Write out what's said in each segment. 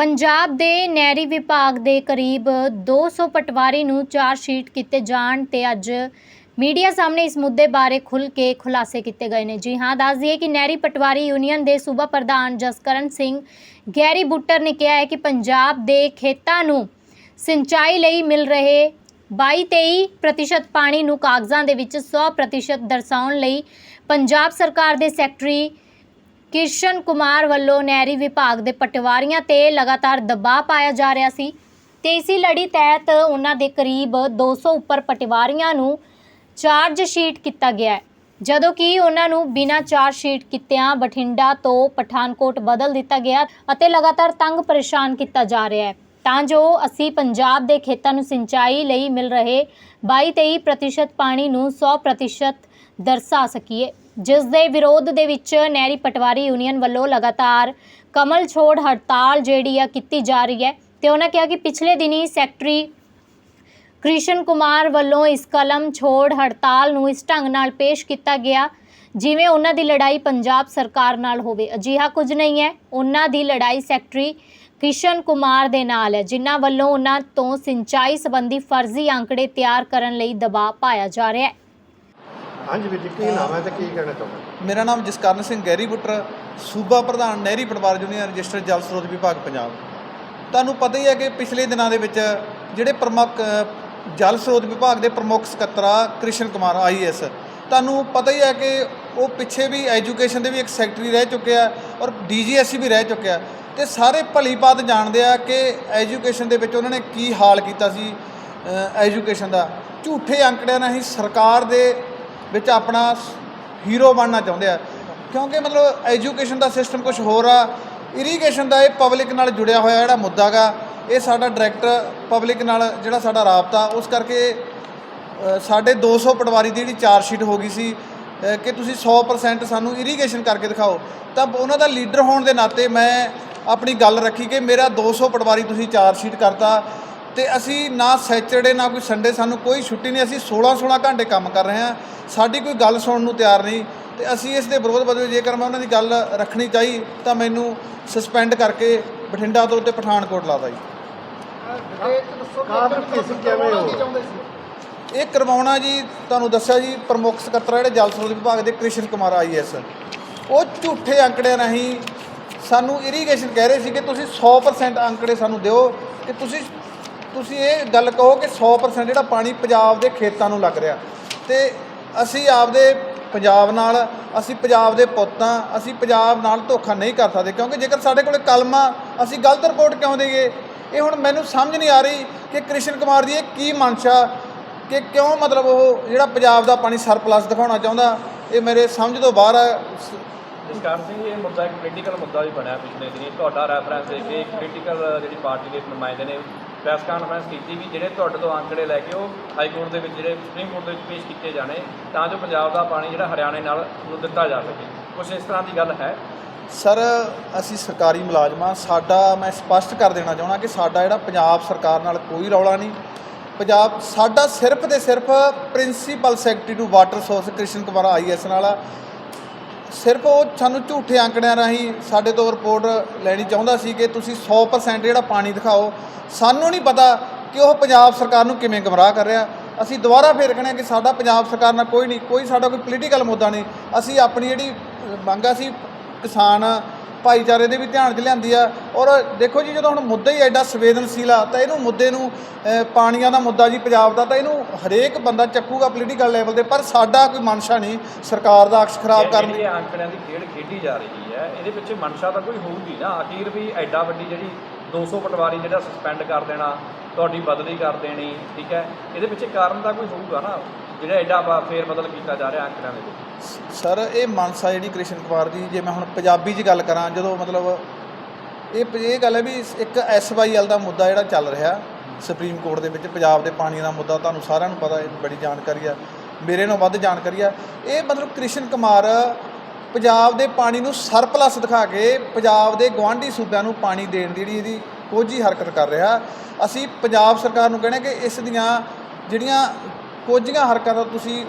ਪੰਜਾਬ ਦੇ ਨਹਿਰੀ ਵਿਭਾਗ ਦੇ ਕਰੀਬ 200 ਪਟਵਾਰੀ ਨੂੰ ਚਾਰਜ ਸ਼ੀਟ ਕੀਤੇ ਜਾਣ ਤੇ ਅੱਜ ਮੀਡੀਆ ਸਾਹਮਣੇ ਇਸ ਮੁੱਦੇ ਬਾਰੇ ਖੁੱਲ ਕੇ ਖੁਲਾਸੇ ਕੀਤੇ ਗਏ ਨੇ। ਜੀ ਹਾਂ, ਦੱਸ ਦਈਏ ਕਿ ਨਹਿਰੀ ਪਟਵਾਰੀ ਯੂਨੀਅਨ ਦੇ ਸੂਬਾ ਪ੍ਰਧਾਨ ਜਸਕਰਨ ਸਿੰਘ ਗੈਰੀ ਬੁੱਟਰ ਨੇ ਕਿਹਾ ਹੈ ਕਿ ਪੰਜਾਬ ਦੇ ਖੇਤਾਂ ਨੂੰ ਸਿੰਚਾਈ ਲਈ ਮਿਲ ਰਹੇ 22-23% ਪਾਣੀ ਨੂੰ ਕਾਗਜ਼ਾਂ ਦੇ ਵਿੱਚ 100% ਦਰਸਾਉਣ ਲਈ ਪੰਜਾਬ ਸਰਕਾਰ ਦੇ ਸੈਕਟਰੀ ਕਿਸ਼ਨ ਕੁਮਾਰ ਵੱਲੋਂ ਨਹਿਰੀ ਵਿਭਾਗ ਦੇ ਪਟਵਾਰੀਆਂ ਤੇ ਲਗਾਤਾਰ ਦਬਾਅ ਪਾਇਆ ਜਾ ਰਿਹਾ ਸੀ। ਤੇ ਇਸੀ ਲੜੀ ਤਹਿਤ ਉਹਨਾਂ ਦੇ ਕਰੀਬ 200 ਉੱਪਰ ਪਟਵਾਰੀਆਂ ਨੂੰ ਚਾਰਜ ਸ਼ੀਟ ਕੀਤਾ ਗਿਆ ਹੈ। ਜਦੋਂ ਕਿ ਉਹਨਾਂ ਨੂੰ ਬਿਨਾਂ ਚਾਰਜ ਸ਼ੀਟ ਕੀਤਿਆਂ ਬਠਿੰਡਾ ਤੋਂ ਪਠਾਨਕੋਟ ਬਦਲ ਦਿੱਤਾ ਗਿਆ ਅਤੇ ਲਗਾਤਾਰ ਤੰਗ ਪਰੇਸ਼ਾਨ ਕੀਤਾ ਜਾ ਰਿਹਾ ਹੈ। ਤਾਂ ਜੋ ਅਸੀਂ ਪੰਜਾਬ ਦੇ ਖੇਤਾਂ ਨੂੰ ਸਿੰਚਾਈ ਲਈ ਮਿਲ ਰਹੇ 22-23% ਪਾਣੀ ਨੂੰ 100% ਦਰਸਾ ਸਕੀਏ। ਜਿਸ ਦੇ ਵਿਰੋਧ ਦੇ ਵਿੱਚ ਨਹਿਰੀ ਪਟਵਾਰੀ ਯੂਨੀਅਨ ਵੱਲੋਂ ਲਗਾਤਾਰ ਕਮਲ ਛੋੜ ਹੜਤਾਲ ਜਿਹੜੀ ਆ ਕੀਤੀ ਜਾ ਰਹੀ ਹੈ ਤੇ ਉਹਨਾਂ ਕਿਹਾ ਕਿ ਪਿਛਲੇ ਦਿਨੀ ਸੈਕਟਰੀ ਕ੍ਰਿਸ਼ਨ ਕੁਮਾਰ ਵੱਲੋਂ ਇਸ ਕਲਮ ਛੋੜ ਹੜਤਾਲ ਨੂੰ ਇਸ ਢੰਗ ਨਾਲ ਪੇਸ਼ ਕੀਤਾ ਗਿਆ ਜਿਵੇਂ ਉਹਨਾਂ ਦੀ ਲੜਾਈ ਪੰਜਾਬ ਸਰਕਾਰ ਨਾਲ ਹੋਵੇ। ਅਜਿਹਾ ਕੁਝ ਨਹੀਂ ਹੈ। ਉਹਨਾਂ ਦੀ ਲੜਾਈ ਸੈਕਟਰੀ ਕ੍ਰਿਸ਼ਨ ਕੁਮਾਰ ਦੇ ਨਾਲ ਹੈ, ਜਿਨ੍ਹਾਂ ਵੱਲੋਂ ਉਹਨਾਂ ਤੋਂ ਸਿੰਚਾਈ ਸੰਬੰਧੀ ਫਰਜ਼ੀ ਅੰਕੜੇ ਤਿਆਰ ਕਰਨ ਲਈ ਦਬਾਅ ਪਾਇਆ ਜਾ ਰਿਹਾ ਹੈ। ਹਾਂਜੀ ਵੀਰ ਜੀ ਕੀ ਨਾਮ ਹੈ ਤੇ ਕੀ ਕਹਿਣਾ ਚਾਹੁੰਦੇ ਮੇਰਾ ਨਾਮ ਜਸਕਰਨ ਸਿੰਘ ਗੈਰੀ ਬੁੱਟਰ ਸੂਬਾ ਪ੍ਰਧਾਨ ਨਹਿਰੀ ਪਟਵਾਰ ਯੂਨੀਅਨ ਰਜਿਸਟਰਡ ਜਲ ਸਰੋਤ ਵਿਭਾਗ ਪੰਜਾਬ। ਤੁਹਾਨੂੰ ਪਤਾ ਹੀ ਹੈ ਕਿ ਪਿਛਲੇ ਦਿਨਾਂ ਦੇ ਵਿੱਚ ਜਿਹੜੇ ਪ੍ਰਮੁੱਖ ਅ, ਜਲ ਸਰੋਤ ਵਿਭਾਗ ਦੇ ਪ੍ਰਮੁੱਖ ਸਕੱਤਰਾ ਕ੍ਰਿਸ਼ਨ ਕੁਮਾਰ ਆਈਐਸ ਤੁਹਾਨੂੰ ਪਤਾ ਹੀ ਹੈ ਕਿ ਉਹ ਪਿੱਛੇ ਵੀ ਐਜੂਕੇਸ਼ਨ ਦੇ ਵੀ ਇੱਕ ਸੈਕਟਰੀ ਰਹਿ ਚੁੱਕਿਆ ਔਰ ਡੀਜੀਐਸਸੀ ਵੀ ਰਹਿ ਚੁੱਕਿਆ ਤੇ ਸਾਰੇ ਭਲੀ ਬਾਤ ਜਾਣਦੇ ਆ ਕਿ ਐਜੂਕੇਸ਼ਨ ਦੇ ਵਿੱਚ ਉਹਨਾਂ ਨੇ ਕੀ ਹਾਲ ਕੀਤਾ ਸੀ ਐਜੂਕੇਸ਼ਨ ਦਾ। ਝੂਠੇ ਅੰਕੜਿਆਂ ਨਾਲ ਹੀ ਸਰਕਾਰ ਦੇ ਵਿੱਚ ਆਪਣਾ ਹੀਰੋ ਬਣਨਾ ਚਾਹੁੰਦੇ ਆ। ਕਿਉਂਕਿ ਮਤਲਬ ਐਜੂਕੇਸ਼ਨ ਦਾ ਸਿਸਟਮ ਕੁਝ ਹੋਰ ਆ। ਇਰੀਗੇਸ਼ਨ ਦਾ ਇਹ ਪਬਲਿਕ ਨਾਲ ਜੁੜਿਆ ਹੋਇਆ ਜਿਹੜਾ ਮੁੱਦਾ ਗਾ ਇਹ ਸਾਡਾ ਡਾਇਰੈਕਟ ਪਬਲਿਕ ਨਾਲ ਜਿਹੜਾ ਸਾਡਾ ਰਾਬਤਾ ਉਸ ਕਰਕੇ ਅ, ਸਾਡੇ 200 ਪਟਵਾਰੀ ਦੀ ਜਿਹੜੀ ਚਾਰਜ ਸ਼ੀਟ ਹੋ ਗਈ ਸੀ ਕਿ ਤੁਸੀਂ 100% ਸਾਨੂੰ ਇਰੀਗੇਸ਼ਨ ਕਰਕੇ ਦਿਖਾਓ। ਤਾਂ ਉਹਨਾਂ ਦਾ ਲੀਡਰ ਹੋਣ ਦੇ ਨਾਤੇ ਮੈਂ ਆਪਣੀ ਗੱਲ ਰੱਖੀ ਕਿ ਮੇਰਾ 200 ਪਟਵਾਰੀ ਤੁਸੀਂ ਚਾਰਜ ਸ਼ੀਟ ਕਰਤਾ। ਤੇ ਅਸੀਂ ਨਾ ਸੈਚਰਡੇ ਨਾ ਕੋਈ ਸੰਡੇ ਸਾਨੂੰ ਕੋਈ ਛੁੱਟੀ ਨਹੀਂ। ਅਸੀਂ 16 16 ਘੰਟੇ ਕੰਮ ਕਰ ਰਹੇ ਹਾਂ। ਸਾਡੀ ਕੋਈ ਗੱਲ ਸੁਣਨ ਨੂੰ ਤਿਆਰ ਨਹੀਂ। ਤੇ ਅਸੀਂ ਇਸ ਦੇ ਵਿਰੋਧ ਵਜੋਂ ਜੇਕਰ ਮੈਂ ਉਹਨਾਂ ਦੀ ਗੱਲ ਰੱਖਣੀ ਚਾਹੀ ਤਾਂ ਮੈਨੂੰ ਸਸਪੈਂਡ ਕਰਕੇ ਬਠਿੰਡਾ ਤੋਂ ਤੇ ਪਠਾਨਕੋਟ ਲਾਤਾ ਜੀ ਇਹ ਕਰਵਾਉਣਾ ਜੀ ਤੁਹਾਨੂੰ ਦੱਸਿਆ ਜੀ ਪ੍ਰਮੁੱਖ ਸਕੱਤਰ ਜਿਹੜੇ ਜਲ ਸਰੋਤ ਵਿਭਾਗ ਦੇ ਕ੍ਰਿਸ਼ਨ ਕੁਮਾਰ ਆਈਐਸ ਉਹ ਝੂਠੇ ਅੰਕੜਿਆਂ ਰਾਹੀਂ ਸਾਨੂੰ ਇਰੀਗੇਸ਼ਨ ਕਹਿ ਰਹੇ ਸੀ ਕਿ ਤੁਸੀਂ 100% ਅੰਕੜੇ ਸਾਨੂੰ ਦਿਓ ਕਿ ਤੁਸੀਂ ਤੁਸੀਂ ਇਹ ਗੱਲ ਕਹੋ ਕਿ 100% ਜਿਹੜਾ ਪਾਣੀ ਪੰਜਾਬ ਦੇ ਖੇਤਾਂ ਨੂੰ ਲੱਗ ਰਿਹਾ। ਤੇ ਅਸੀਂ ਆਪਦੇ ਪੰਜਾਬ ਨਾਲ, ਅਸੀਂ ਪੰਜਾਬ ਦੇ ਪੁੱਤਾਂ, ਅਸੀਂ ਪੰਜਾਬ ਨਾਲ ਧੋਖਾ ਨਹੀਂ ਕਰ ਸਕਦੇ, ਕਿਉਂਕਿ ਜੇਕਰ ਸਾਡੇ ਕੋਲ ਕਲਮਾ, ਅਸੀਂ ਗਲਤ ਰਿਪੋਰਟ ਕਿਉਂ ਦੇਈਏ? ਇਹ ਹੁਣ ਮੈਨੂੰ ਸਮਝ ਨਹੀਂ ਆ ਰਹੀ ਕਿ ਕ੍ਰਿਸ਼ਨ ਕੁਮਾਰ ਦੀ ਇਹ ਕੀ ਮਨਸ਼ਾ, ਕਿ ਕਿਉਂ ਮਤਲਬ ਉਹ ਜਿਹੜਾ ਪੰਜਾਬ ਦਾ ਪਾਣੀ ਸਰਪਲਸ ਦਿਖਾਉਣਾ ਚਾਹੁੰਦਾ? ਇਹ ਮੇਰੇ ਸਮਝ ਤੋਂ ਬਾਹਰ ਹੈ ਜਸਕਰਨ ਸਿੰਘ, ਇਹ ਮੁੱਦਾ ਇੱਕ ਪੋਲੀਟੀਕਲ ਮੁੱਦਾ ਵੀ ਬਣਿਆ ਪਿਛਲੇ ਦਿਨੀ। ਤੁਹਾਡਾ ਰੈਫਰੈਂਸ ਦੇ ਕੇ ਪੋਲੀਟੀਕਲ ਜਿਹੜੀ ਪਾਰਟੀ ਦੇ ਨੁਮਾਇੰਦੇ ਨੇ ਪ੍ਰੈਸ ਕਾਨਫਰੰਸ ਕੀਤੀ ਵੀ ਜਿਹੜੇ ਤੁਹਾਡੇ ਤੋਂ ਅੰਕੜੇ ਲੈ ਕੇ ਉਹ ਹਾਈ ਕੋਰਟ ਦੇ ਵਿੱਚ, ਜਿਹੜੇ ਸੁਪਰੀਮ ਕੋਰਟ ਦੇ ਵਿੱਚ ਪੇਸ਼ ਕੀਤੇ ਜਾਣੇ, ਤਾਂ ਜੋ ਪੰਜਾਬ ਦਾ ਪਾਣੀ ਜਿਹੜਾ ਹਰਿਆਣੇ ਨਾਲ ਨੂੰ ਦਿੱਤਾ ਜਾ ਸਕੇ। ਕੁਝ ਇਸ ਤਰ੍ਹਾਂ ਦੀ ਗੱਲ ਹੈ? ਸਰ, ਅਸੀਂ ਸਰਕਾਰੀ ਮੁਲਾਜ਼ਮਾਂ ਸਾਡਾ, ਮੈਂ ਸਪਸ਼ਟ ਕਰ ਦੇਣਾ ਚਾਹੁੰਦਾ ਕਿ ਸਾਡਾ ਜਿਹੜਾ ਪੰਜਾਬ ਸਰਕਾਰ ਨਾਲ ਕੋਈ ਰੌਲਾ ਨਹੀਂ। ਪੰਜਾਬ, ਸਾਡਾ ਸਿਰਫ ਤੇ ਸਿਰਫ principal secretary to water source Krishan Kumar IAS ਨਾਲ ਆ। ਸਿਰਫ ਉਹ ਸਾਨੂੰ ਝੂਠੇ ਅੰਕੜਿਆਂ ਰਾਹੀਂ ਸਾਡੇ ਤੋਂ ਰਿਪੋਰਟ ਲੈਣੀ ਚਾਹੁੰਦਾ ਸੀ ਕਿ ਤੁਸੀਂ 100% ਜਿਹੜਾ ਪਾਣੀ ਦਿਖਾਓ, ਸਾਨੂੰ ਨਹੀਂ ਪਤਾ ਕਿ ਉਹ ਪੰਜਾਬ ਸਰਕਾਰ ਨੂੰ ਕਿਵੇਂ ਗਮਰਾਹ ਕਰ ਰਿਹਾ। ਅਸੀਂ ਦੁਬਾਰਾ ਫੇਰ ਕਹਿੰਦੇ ਹਾਂ ਕਿ ਸਾਡਾ ਪੰਜਾਬ ਸਰਕਾਰ ਨਾਲ ਕੋਈ ਨਹੀਂ, ਕੋਈ ਸਾਡਾ ਕੋਈ ਪੋਲੀਟੀਕਲ ਮੁੱਦਾ ਨਹੀਂ। ਅਸੀਂ ਆਪਣੀ ਜਿਹੜੀ ਮੰਗ ਆ ਸੀ ਕਿਸਾਨ ਭਾਈਚਾਰੇ ਦੇ ਵੀ ਧਿਆਨ 'ਚ ਲਿਆਂਦੀ ਆ। ਔਰ ਦੇਖੋ ਜੀ ਜਦੋਂ ਹੁਣ ਮੁੱਦਾ ਹੀ ਐਡਾ ਸੰਵੇਦਨਸ਼ੀਲ ਆ ਤਾਂ ਇਹਨੂੰ ਮੁੱਦੇ ਨੂੰ ਪਾਣੀਆਂ ਦਾ ਮੁੱਦਾ ਜੀ ਪੰਜਾਬ ਦਾ ਤਾਂ ਇਹਨੂੰ ਹਰੇਕ ਬੰਦਾ ਚੱਕੂਗਾ ਪੋਲੀਟੀਕਲ ਲੈਵਲ ਤੇ ਪਰ ਸਾਡਾ ਕੋਈ ਮਨਸ਼ਾ ਨਹੀਂ ਸਰਕਾਰ ਦਾ ਅਕਸ਼ ਖਰਾਬ ਕਰਨ ਦੀ। ਅੰਕੜਿਆਂ ਦੀ ਖੇਡ ਖੇਡੀ ਜਾ ਰਹੀ ਹੈ ਇਹਦੇ ਪਿੱਛੇ ਮਨਸ਼ਾ ਤਾਂ ਕੋਈ ਹੋਊਗੀ ਨਾ। ਅਖੀਰ ਵੀ ਐਡਾ ਵੱਡੀ ਜਿਹੜੀ 200 ਪਟਵਾਰੀ ਜਿਹੜਾ ਸਸਪੈਂਡ ਕਰ ਦੇਣਾ ਤੁਹਾਡੀ ਬਦਲੀ ਕਰ ਦੇਣੀ ਠੀਕ ਹੈ? ਇਹਦੇ ਪਿੱਛੇ ਕਾਰਨ ਤਾਂ ਕੋਈ ਹੋਊਗਾ ਨਾ। ਜਿਹੜਾ ਐਡਾ ਵਾ- ਫੇਰ ਬਦਲ ਕੀਤਾ ਜਾ ਰਿਹਾ ਅੰਕੜਿਆਂ ਦੇ ਵਿੱਚ। ਸਰ, ਇਹ ਮਾਨਸਾ ਜਿਹੜੀ ਕ੍ਰਿਸ਼ਨ ਕੁਮਾਰ ਦੀ ਜੇ ਮੈਂ ਹੁਣ ਪੰਜਾਬੀ 'ਚ ਗੱਲ ਕਰਾਂ, ਜਦੋਂ ਮਤਲਬ ਇਹ ਪ- ਇਹ ਗੱਲ ਹੈ ਵੀ ਇੱਕ ਐਸਵਾਈਐਲ ਦਾ ਮੁੱਦਾ ਜਿਹੜਾ ਚੱਲ ਰਿਹਾ, ਸੁਪਰੀਮ ਕੋਰਟ ਦੇ ਵਿੱਚ ਪੰਜਾਬ ਦੇ ਪਾਣੀ ਦਾ ਮੁੱਦਾ, ਤੁਹਾਨੂੰ ਸਾਰਿਆਂ ਨੂੰ ਪਤਾ ਹੈ ਬੜੀ ਜਾਣਕਾਰੀ ਆ ਮੇਰੇ ਨਾਲੋਂ ਵੱਧ ਜਾਣਕਾਰੀ ਆ ਇਹ ਮਤਲਬ ਕ੍ਰਿਸ਼ਨ ਕੁਮਾਰ ਪੰਜਾਬ ਦੇ ਪਾਣੀ ਨੂੰ ਸਰਪਲਸ ਦਿਖਾ ਕੇ ਪੰਜਾਬ ਦੇ ਗਵਾਂਢੀ ਸੂਬਿਆਂ ਨੂੰ ਪਾਣੀ ਦੇਣ ਦੀ ਜਿਹੜੀ ਇਹਦੀ ਕੋਝੀ ਹਰਕਤ ਕਰ ਰਿਹਾ। ਅਸੀਂ ਪੰਜਾਬ ਸਰਕਾਰ ਨੂੰ ਕਹਿੰਦੇ ਕਿ ਇਸ ਦੀਆਂ ਜਿਹੜੀਆਂ ਕੋਝੀਆਂ ਹਰਕਤਾਂ ਤੁਸੀਂ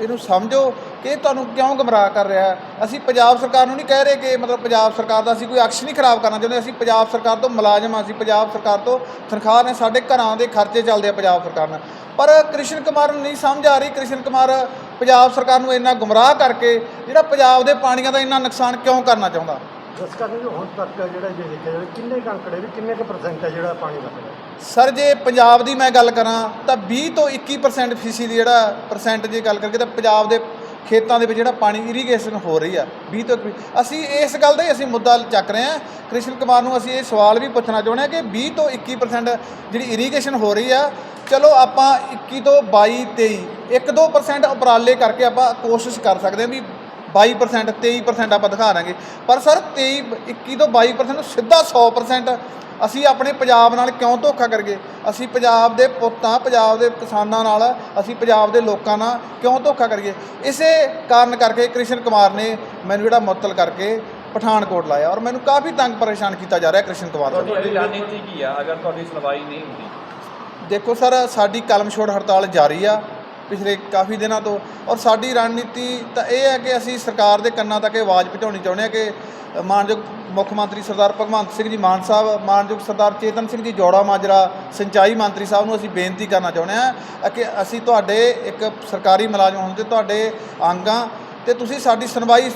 ਇਹਨੂੰ ਸਮਝੋ ਕਿ ਇਹ ਤੁਹਾਨੂੰ ਕਿਉਂ ਗਮਰਾਹ ਕਰ ਰਿਹਾ ਹੈ? ਅਸੀਂ ਪੰਜਾਬ ਸਰਕਾਰ ਨੂੰ ਨਹੀਂ ਕਹਿ ਰਹੇ ਕਿ ਮਤਲਬ ਪੰਜਾਬ ਸਰਕਾਰ ਦਾ ਅਸੀਂ ਕੋਈ ਐਕਸ਼ਨ ਨਹੀਂ ਖਰਾਬ ਕਰਨਾ ਚਾਹੁੰਦੇ, ਅਸੀਂ ਪੰਜਾਬ ਸਰਕਾਰ ਤੋਂ ਮੁਲਾਜ਼ਮ ਹਾਂ, ਅਸੀਂ ਪੰਜਾਬ ਸਰਕਾਰ ਤੋਂ ਤਨਖਾਹ ਨੇ ਸਾਡੇ ਘਰਾਂ ਦੇ ਖਰਚੇ ਚੱਲਦੇ ਆ ਪੰਜਾਬ ਸਰਕਾਰ ਨਾਲ। ਪਰ ਕ੍ਰਿਸ਼ਨ ਕੁਮਾਰ ਨੂੰ ਨਹੀਂ ਸਮਝ ਆ ਰਹੀ, ਕ੍ਰਿਸ਼ਨ ਕੁਮਾਰ ਪੰਜਾਬ ਸਰਕਾਰ ਨੂੰ ਇੰਨਾ ਗੁੰਮਰਾਹ ਕਰਕੇ ਜਿਹੜਾ ਪੰਜਾਬ ਦੇ ਪਾਣੀਆਂ ਦਾ ਇੰਨਾ ਨੁਕਸਾਨ ਕਿਉਂ ਕਰਨਾ ਚਾਹੁੰਦਾ? ਜਿਸ ਕਾਰਨ ਹੁਣ ਤੱਕ ਜਿਹੜਾ ਜੇ ਦੇਖਿਆ ਜਾਵੇ, ਕਿੰਨੇ ਕੁ ਵੀ, ਕਿੰਨੇ ਕੁ ਪਰਸੈਂਟ ਹੈ ਜਿਹੜਾ ਪਾਣੀ ਲੱਗਦਾ ਸਰ, ਜੇ ਪੰਜਾਬ ਦੀ ਮੈਂ ਗੱਲ ਕਰਾਂ, ਤਾਂ 20 ਤੋਂ 21% ਫੀਸੀ ਦੀ ਜਿਹੜਾ ਪਰਸੈਂਟ ਜੇ ਗੱਲ ਕਰਕੇ ਤਾਂ ਪੰਜਾਬ ਦੇ ਖੇਤਾਂ ਦੇ ਵਿੱਚ ਜਿਹੜਾ ਪਾਣੀ ਇਰੀਗੇਸ਼ਨ ਹੋ ਰਹੀ ਆ 20 ਤੋਂ 21 ਅਸੀਂ ਇਸ ਗੱਲ ਦਾ ਹੀ ਅਸੀਂ ਮੁੱਦਾ ਚੱਕ ਰਹੇ ਹਾਂ। ਕ੍ਰਿਸ਼ਨ ਕੁਮਾਰ ਨੂੰ ਅਸੀਂ ਇਹ ਸਵਾਲ ਵੀ ਪੁੱਛਣਾ ਚਾਹੁੰਦੇ ਹਾਂ ਕਿ 20 ਤੋਂ 21% ਜਿਹੜੀ ਇਰੀਗੇਸ਼ਨ ਹੋ ਰਹੀ ਆ, ਚਲੋ ਆਪਾਂ 21 ਤੋਂ 22 23 1-2% ਉਪਰਾਲੇ ਕਰਕੇ ਆਪਾਂ ਕੋਸ਼ਿਸ਼ ਕਰ ਸਕਦੇ ਹਾਂ ਵੀ 22% 23% ਆਪਾਂ ਦਿਖਾ ਦਾਂਗੇ। ਪਰ ਸਰ 23 21 ਤੋਂ 22% ਨੂੰ ਸਿੱਧਾ 100% ਅਸੀਂ ਆਪਣੇ ਪੰਜਾਬ ਨਾਲ ਕਿਉਂ ਧੋਖਾ ਕਰਗੇ ਅਸੀਂ ਪੰਜਾਬ ਦੇ ਪੁੱਤਾਂ ਪੰਜਾਬ ਦੇ ਕਿਸਾਨਾਂ ਨਾਲ ਅਸੀਂ ਪੰਜਾਬ ਦੇ ਲੋਕਾਂ ਨਾਲ ਕਿਉਂ ਧੋਖਾ ਕਰੀਏ? ਇਸੇ ਕਾਰਨ ਕਰਕੇ ਕ੍ਰਿਸ਼ਨ ਕੁਮਾਰ ਨੇ ਮੈਨੂੰ ਜਿਹੜਾ ਮੁਅੱਤਲ ਕਰਕੇ ਪਠਾਨਕੋਟ ਲਾਇਆ ਔਰ ਮੈਨੂੰ ਕਾਫੀ ਤੰਗ ਪਰੇਸ਼ਾਨ ਕੀਤਾ ਜਾ ਰਿਹਾ ਕ੍ਰਿਸ਼ਨ ਕੁਮਾਰ ਤੋਂ ਤੁਹਾਡੀ ਰਣਨੀਤੀ ਕੀ ਆ? ਅਗਰ ਤੁਹਾਡੀ ਸੁਣਵਾਈ ਨਹੀਂ ਹੁੰਦੀ। ਦੇਖੋ ਸਰ ਸਾਡੀ ਕਲਮ ਛੋੜ ਹੜਤਾਲ ਜਾਰੀ ਆ। ਪਿਛਲੇ ਕਾਫੀ ਦਿਨਾਂ ਤੋਂ। ਔਰ ਸਾਡੀ ਰਣਨੀਤੀ ਤਾਂ ਇਹ ਹੈ ਕਿ ਅਸੀਂ ਸਰਕਾਰ ਦੇ ਕੰਨਾਂ ਤੱਕ ਇਹ ਆਵਾਜ਼ ਪਹੁੰਚਾਉਣੀ ਚਾਹੁੰਦੇ ਹਾਂ ਕਿ ਮਾਨਯੋਗ ਮੁੱਖ ਮੰਤਰੀ ਸਰਦਾਰ ਭਗਵੰਤ ਸਿੰਘ ਜੀ ਮਾਨ ਸਾਹਿਬ, ਮਾਨਯੋਗ ਸਰਦਾਰ ਚੇਤਨ ਸਿੰਘ ਜੀ ਜੋੜਾ ਮਾਜਰਾ, ਸਿੰਚਾਈ ਮੰਤਰੀ ਸਾਹਿਬ ਨੂੰ ਅਸੀਂ ਬੇਨਤੀ ਕਰਨਾ ਚਾਹੁੰਦੇ ਹਾਂ ਕਿ ਅਸੀਂ ਤੁਹਾਡੇ ਇੱਕ ਸਰਕਾਰੀ ਮੁਲਾਜ਼ਮ ਹੋਣ ਤੇ ਤੁਹਾਡੇ ਅੰਗਾਂ ਤੇ ਤੁਸੀਂ ਸਾਡੀ ਸੁਣਵਾਈ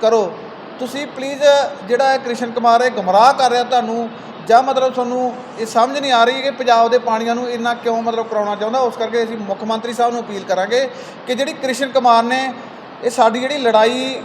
ਕਰੋ। ਤੁਸੀਂ ਪਲੀਜ਼ ਜਿਹੜਾ ਕ੍ਰਿਸ਼ਨ ਕੁਮਾਰ ਇਹ ਗੁੰਮਰਾਹ ਕਰ ਰਿਹਾ ਤੁਹਾਨੂੰ ਜਾਂ ਮਤਲਬ ਤੁਹਾਨੂੰ ਇਹ ਸਮਝ ਨਹੀਂ ਆ ਰਹੀ ਕਿ ਪੰਜਾਬ ਦੇ ਪਾਣੀਆਂ ਨੂੰ ਇੰਨਾ ਕਿਉਂ ਮਤਲਬ ਕਰਾਉਣਾ ਚਾਹੁੰਦਾ, ਉਸ ਕਰਕੇ ਅਸੀਂ ਮੁੱਖ ਮੰਤਰੀ ਸਾਹਿਬ ਨੂੰ ਅਪੀਲ ਕਰਾਂਗੇ ਕਿ ਜਿਹੜੀ ਕ੍ਰਿਸ਼ਨ ਕੁਮਾਰ ਨੇ ਇਹ ਸਾਡੀ ਜਿਹੜੀ ਲੜਾਈ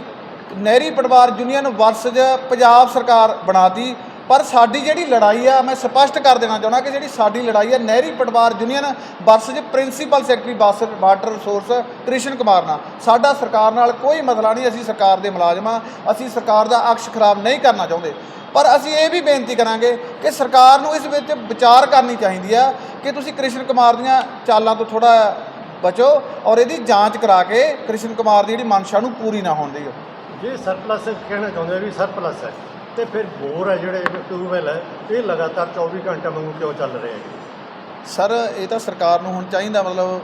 ਨਹਿਰੀ ਪਰਿਵਾਰ ਯੂਨੀਅਨ ਵਰਸਜ ਪੰਜਾਬ ਸਰਕਾਰ ਬਣਾਤੀ, ਪਰ ਸਾਡੀ ਜਿਹੜੀ ਲੜਾਈ ਆ, ਮੈਂ ਸਪਸ਼ਟ ਕਰ ਦੇਣਾ ਚਾਹੁੰਦਾ ਕਿ ਜਿਹੜੀ ਸਾਡੀ ਲੜਾਈ ਆ ਨਹਿਰੀ ਪਟਵਾਰ ਯੂਨੀਅਨ ਵਰਸਜ ਪ੍ਰਿੰਸੀਪਲ ਸੈਕਟਰੀ ਬੱਸ ਵਾਟਰ ਰਿਸੋਰਸ ਕ੍ਰਿਸ਼ਨ ਕੁਮਾਰ ਨਾਲ। ਸਾਡਾ ਸਰਕਾਰ ਨਾਲ ਕੋਈ ਮਸਲਾ ਨਹੀਂ, ਅਸੀਂ ਸਰਕਾਰ ਦੇ ਮੁਲਾਜ਼ਮ ਹਾਂ ਅਸੀਂ ਸਰਕਾਰ ਦਾ ਅਕਸ਼ ਖਰਾਬ ਨਹੀਂ ਕਰਨਾ ਚਾਹੁੰਦੇ। ਪਰ ਅਸੀਂ ਇਹ ਵੀ ਬੇਨਤੀ ਕਰਾਂਗੇ ਕਿ ਸਰਕਾਰ ਨੂੰ ਇਸ ਵਿੱਚ ਵਿਚਾਰ ਕਰਨੀ ਚਾਹੀਦੀ ਆ ਕਿ ਤੁਸੀਂ ਕ੍ਰਿਸ਼ਨ ਕੁਮਾਰ ਦੀਆਂ ਚਾਲਾਂ ਤੋਂ ਥੋੜਾ ਬਚੋ ਔਰ ਇਹਦੀ ਜਾਂਚ ਕਰਾ ਕੇ ਕ੍ਰਿਸ਼ਨ ਕੁਮਾਰ ਦੀ ਜਿਹੜੀ ਮਨਸ਼ਾ ਨੂੰ ਪੂਰੀ ਨਾ ਹੋਣ ਦਿਓ। ਜੇ ਸਰਪਲਸ ਕਹਿਣਾ ਚਾਹੁੰਦੇ ਆ ਵੀ ਸਰਪਲਸ ਹੈ ਤੇ ਫਿਰ ਬੋਰ ਹੈ ਜਿਹੜੇ ਟਿਊਬਵੈਲ ਹੈ ਇਹ ਲਗਾਤਾਰ 24 ਘੰਟੇ ਵਾਂਗੂ ਕਿਉਂ ਚੱਲ ਰਹੇ ਹੈ? ਸਰ ਇਹ ਤਾਂ ਸਰਕਾਰ ਨੂੰ ਹੁਣ ਚਾਹੀਦਾ ਮਤਲਬ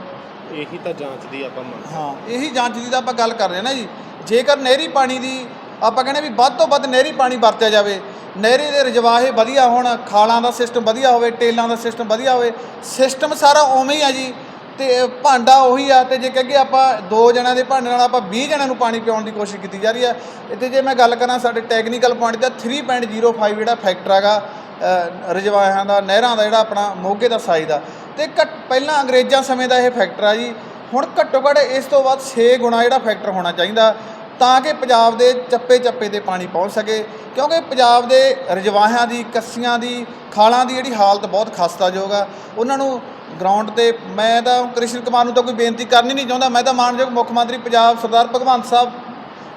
ਇਹੀ ਤਾਂ ਜਾਂਚ ਦੀ ਆਪਾਂ ਮੰਗ ਹਾਂ ਇਹੀ ਜਾਂਚ ਦੀ ਤਾਂ ਆਪਾਂ ਗੱਲ ਕਰ ਰਹੇ ਹਾਂ ਨਾ ਜੀ। ਜੇਕਰ ਨਹਿਰੀ ਪਾਣੀ ਦੀ ਆਪਾਂ ਕਹਿੰਦੇ ਵੀ ਵੱਧ ਤੋਂ ਵੱਧ ਨਹਿਰੀ ਪਾਣੀ ਵਰਤਿਆ ਜਾਵੇ ਨਹਿਰੀ ਦੇ ਰਜਵਾਹੇ ਵਧੀਆ ਹੋਣ ਖਾਲਾਂ ਦਾ ਸਿਸਟਮ ਵਧੀਆ ਹੋਵੇ ਟੇਲਾਂ ਦਾ ਸਿਸਟਮ ਵਧੀਆ ਹੋਵੇ ਸਿਸਟਮ ਸਾਰਾ ਉਵੇਂ ਹੀ ਆ ਜੀ। ਤੇ ਭਾਂਡਾ ਉਹੀ ਆ ਤੇ ਜੇ ਕਹੀਏ ਆਪਾਂ ਦੋ ਜਣਿਆਂ ਦੇ ਭਾਂਡੇ ਨਾਲ ਆਪਾਂ 20 ਜਣਿਆਂ ਨੂੰ ਪਾਣੀ ਪਿਆਉਣ ਦੀ ਕੋਸ਼ਿਸ਼ ਕੀਤੀ ਜਾ ਰਹੀ ਆ। ਇੱਥੇ ਜੇ ਮੈਂ ਗੱਲ ਕਰਾਂ ਸਾਡੇ ਟੈਕਨੀਕਲ ਪੁਆਇੰਟ ਦਾ 3.05 ਜਿਹੜਾ ਫੈਕਟਰ ਹੈਗਾ ਅ, ਰਜਵਾਹਿਆਂ ਦਾ ਨਹਿਰਾਂ ਦਾ ਜਿਹੜਾ ਆਪਣਾ ਮੋਗੇ ਦਾ ਸਾਈਜ਼ ਦਾ ਤੇ ਘੱਟ ਪਹਿਲਾਂ ਅੰਗਰੇਜ਼ਾਂ ਸਮੇਂ ਦਾ ਇਹ ਫੈਕਟਰ ਆ ਜੀ। ਹੁਣ ਘੱਟੋ ਘੱਟ ਇਸ ਤੋਂ ਬਾਅਦ 6 ਗੁਣਾ ਜਿਹੜਾ ਫੈਕਟਰ ਹੋਣਾ ਚਾਹੀਦਾ। ਤਾਂ ਕਿ ਪੰਜਾਬ ਦੇ ਚੱਪੇ ਚੱਪੇ ਤੇ ਪਾਣੀ ਪਹੁੰਚ ਸਕੇ, ਕਿਉਂਕਿ ਪੰਜਾਬ ਦੇ ਰਜਵਾਹਿਆਂ ਦੀ, ਕੱਸੀਆਂ ਦੀ, ਖਾਲਾਂ ਦੀ ਜਿਹੜੀ ਹਾਲਤ ਬਹੁਤ ਖਸਤਾਯੋਗ ਆ। ਉਹਨਾਂ ਨੂੰ ਗਰਾਊਂਡ ਤੇ ਮੈਂ ਤਾਂ ਕ੍ਰਿਸ਼ਨ ਕੁਮਾਰ ਨੂੰ ਤਾਂ ਕੋਈ ਬੇਨਤੀ ਕਰਨੀ ਨਹੀਂ ਚਾਹੁੰਦਾ। ਮੈਂ ਤਾਂ ਮਾਨਯੋਗ ਮੁੱਖ ਮੰਤਰੀ ਪੰਜਾਬ ਸਰਦਾਰ ਭਗਵੰਤ ਸਾਹਿਬ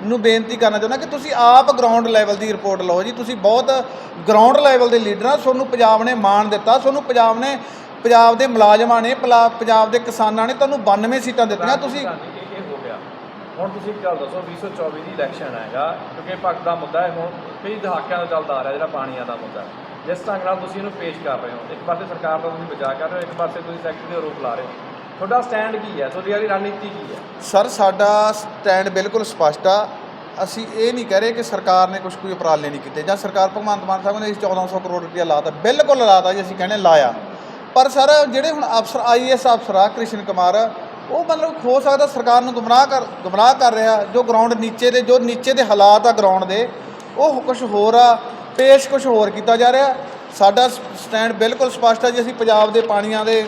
ਨੂੰ ਬੇਨਤੀ ਕਰਨਾ ਚਾਹੁੰਦਾ ਕਿ ਤੁਸੀਂ ਆਪ ਗਰਾਊਂਡ ਲੈਵਲ ਦੀ ਰਿਪੋਰਟ ਲਓ ਜੀ। ਤੁਸੀਂ ਬਹੁਤ ਗਰਾਊਂਡ ਲੈਵਲ ਦੇ ਲੀਡਰ ਆ। ਤੁਹਾਨੂੰ ਪੰਜਾਬ ਨੇ ਮਾਣ ਦਿੱਤਾ। ਤੁਹਾਨੂੰ ਪੰਜਾਬ ਨੇ, ਪੰਜਾਬ ਦੇ ਮੁਲਾਜ਼ਮਾਂ ਨੇ, ਪਲਾ- ਪੰਜਾਬ ਦੇ ਕਿਸਾਨਾਂ ਨੇ ਤੁਹਾਨੂੰ 92 ਸੀਟਾਂ ਦਿੱਤੀਆਂ। ਤੁਸੀਂ ਹੁਣ ਤੁਸੀਂ ਇੱਕ ਗੱਲ ਦੱਸੋ 2024 ਦੀ ਇਲੈਕਸ਼ਨ ਹੈਗਾ, ਕਿਉਂਕਿ ਭਗਤ ਦਾ ਮੁੱਦਾ ਹੈ ਹੁਣ ਕਈ ਦਹਾਕਿਆਂ ਤੋਂ ਚੱਲਦਾ ਆ ਰਿਹਾ, ਜਿਹੜਾ ਪਾਣੀਆਂ ਦਾ ਮੁੱਦਾ। ਜਿਸ ਢੰਗ ਨਾਲ ਤੁਸੀਂ ਇਹਨੂੰ ਪੇਸ਼ ਕਰ ਰਹੇ ਹੋ, ਇੱਕ ਪਾਸੇ ਸਰਕਾਰ ਦਾ ਤੁਸੀਂ ਬਚਾਅ ਕਰ ਰਹੇ ਹੋ, ਇੱਕ ਪਾਸੇ ਤੁਸੀਂ ਸੈਕਟਰੀ ਦੇ ਆਰੋਪ ਲਾ ਰਹੇ ਹੋ। ਤੁਹਾਡਾ ਸਟੈਂਡ ਕੀ ਹੈ? ਤੁਹਾਡੀ ਵਾਲੀ ਰਣਨੀਤੀ ਕੀ ਹੈ? ਸਰ ਸਾਡਾ ਸਟੈਂਡ ਬਿਲਕੁਲ ਸਪਸ਼ਟ ਆ। ਅਸੀਂ ਇਹ ਨਹੀਂ ਕਹਿ ਰਹੇ ਕਿ ਸਰਕਾਰ ਨੇ ਕੁਝ ਕੋਈ ਉਪਰਾਲੇ ਨਹੀਂ ਕੀਤੇ, ਜਾਂ ਸਰਕਾਰ ਭਗਵੰਤ ਮਾਨ ਸਾਹਿਬ ਨੇ ਇਸ 1400 ਕਰੋੜ ਰੁਪਇਆ ਲਾਤਾ, ਬਿਲਕੁਲ ਲਾਤਾ ਜੀ, ਅਸੀਂ ਕਹਿੰਦੇ ਲਾਇਆ। ਪਰ ਸਰ, ਜਿਹੜੇ ਹੁਣ ਅਫਸਰ ਆਈਐਸ ਅਫਸਰ ਆ, ਕ੍ਰਿਸ਼ਨ ਕੁਮਾਰ ਉਹ ਮਤਲਬ ਹੋ ਸਕਦਾ ਸਰਕਾਰ ਨੂੰ ਗੁੰਮਰਾਹ ਕਰ ਗੁੰਮਰਾਹ ਕਰ ਰਿਹਾ ਜੋ ਗਰਾਊਂਡ ਨੀਚੇ ਦੇ ਜੋ ਨੀਚੇ ਦੇ ਹਾਲਾਤ ਆ ਗਰਾਊਂਡ ਦੇ ਉਹ ਕੁਝ ਹੋਰ ਆ ਪੇਸ਼ ਕੁਝ ਹੋਰ ਕੀਤਾ ਜਾ ਰਿਹਾ। ਸਾਡਾ ਸਟੈਂਡ ਬਿਲਕੁਲ ਸਪਸ਼ਟ ਆ ਜੀ ਅਸੀਂ ਪੰਜਾਬ ਦੇ ਪਾਣੀਆਂ ਦੇ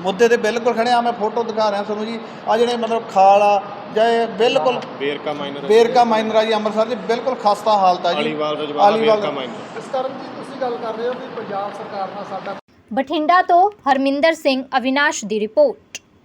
ਮੁੱਦੇ ਤੇ ਬਿਲਕੁਲ ਖੜੇ ਆ। ਮੈਂ ਫੋਟੋ ਦਿਖਾ ਰਿਹਾ ਤੁਹਾਨੂੰ ਜੀ। ਆ ਜਿਹੜੇ ਮਤਲਬ ਖਾਲ ਆ ਜਾਂ ਇਹ ਬਿਲਕੁਲ ਬੇਰਕਾ ਮਾਈਨਰ ਬੇਰਕਾ ਮਾਈਨਰ ਆ ਜੀ ਅੰਮ੍ਰਿਤਸਰ 'ਚ ਬਿਲਕੁਲ ਖਸਤਾ ਹਾਲਤ ਆ ਜੀ। ਅਲੀਵਾਲ ਰਜਵਾੜਾ ਅਲੀਵਾਲ ਬੇਰਕਾ ਮਾਈਨਰ ਇਸ ਕਾਰਨ ਜੀ ਤੁਸੀਂ ਗੱਲ ਕਰ ਰਹੇ ਹੋ ਕਿ ਪੰਜਾਬ ਸਰਕਾਰ ਨਾਲ ਸਾਡਾ ਬਠਿੰਡਾ ਤੋਂ ਹਰਮਿੰਦਰ ਸਿੰਘ ਅਵਿਨਾਸ਼ ਦੀ ਰਿਪੋਰਟ।